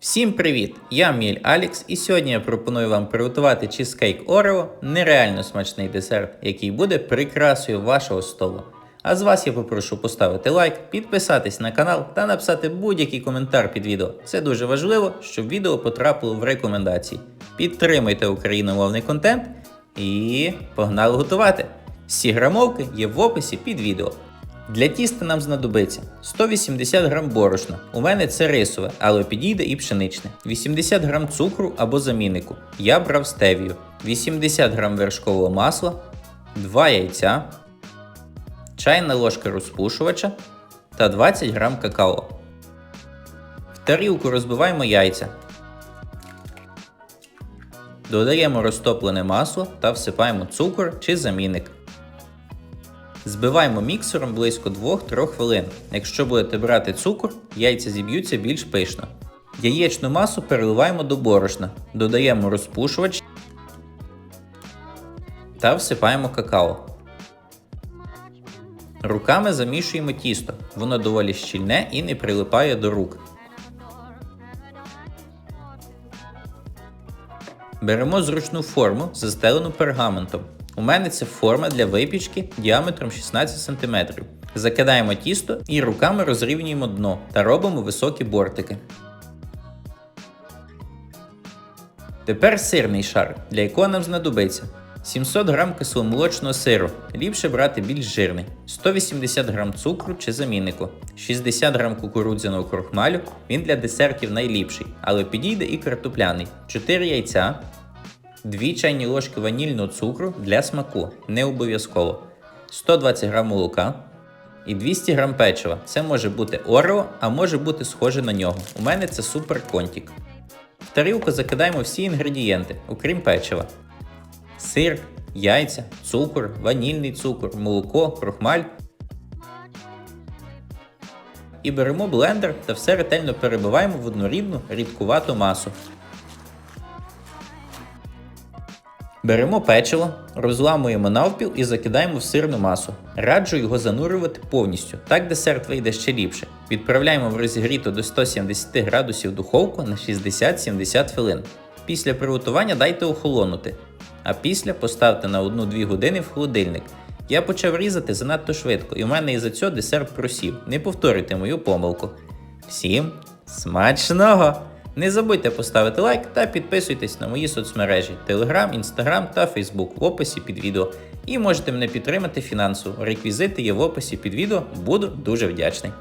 Всім привіт! Я Міль Алікс, і сьогодні я пропоную вам приготувати чизкейк Орео, нереально смачний десерт, який буде прикрасою вашого столу. А з вас я попрошу поставити лайк, підписатись на канал та написати будь-який коментар під відео. Це дуже важливо, щоб відео потрапило в рекомендації. Підтримуйте україномовний контент і погнали готувати! Всі грамовки є в описі під відео. Для тіста нам знадобиться 180 г борошна. У мене це рисове, але підійде і пшеничне. 80 г цукру або заміннику. Я брав стевію. 80 г вершкового масла, 2 яйця, чайна ложка розпушувача та 20 г какао. В тарілку розбиваємо яйця. Додаємо розтоплене масло та всипаємо цукор чи замінник. Збиваємо міксером близько 2-3 хвилин. Якщо будете брати цукор, яйця зіб'ються більш пишно. Яєчну масу переливаємо до борошна, додаємо розпушувач та всипаємо какао. Руками замішуємо тісто. Воно доволі щільне і не прилипає до рук. Беремо зручну форму, застелену пергаментом. У мене це форма для випічки діаметром 16 см. Закидаємо тісто і руками розрівнюємо дно та робимо високі бортики. Тепер сирний шар, для якого нам знадобиться 700 г кисломолочного сиру, ліпше брати більш жирний, 180 г цукру чи заміннику, 60 г кукурудзяного крохмалю, він для десертів найліпший, але підійде і картопляний, 4 яйця, 2 чайні ложки ванільного цукру для смаку, не обов'язково, 120 г молока і 200 г печива. Це може бути орео, а може бути схоже на нього. У мене це супер контік. В тарілку закидаємо всі інгредієнти, окрім печива. Сир, яйця, цукор, ванільний цукор, молоко, крохмаль. І беремо блендер та все ретельно перебиваємо в однорідну рідкувату масу. Беремо печиво, розламуємо навпіл і закидаємо в сирну масу. Раджу його занурювати повністю, так десерт вийде ще ліпше. Відправляємо в розігріту до 170 градусів духовку на 60-70 хвилин. Після приготування дайте охолонути, а після поставте на 1-2 години в холодильник. Я почав різати занадто швидко, і в мене із-за цього десерт просів. Не повторюйте мою помилку. Всім смачного! Не забудьте поставити лайк та підписуйтесь на мої соцмережі Telegram, Instagram та Facebook в описі під відео. І можете мене підтримати фінансово. Реквізити є в описі під відео, буду дуже вдячний.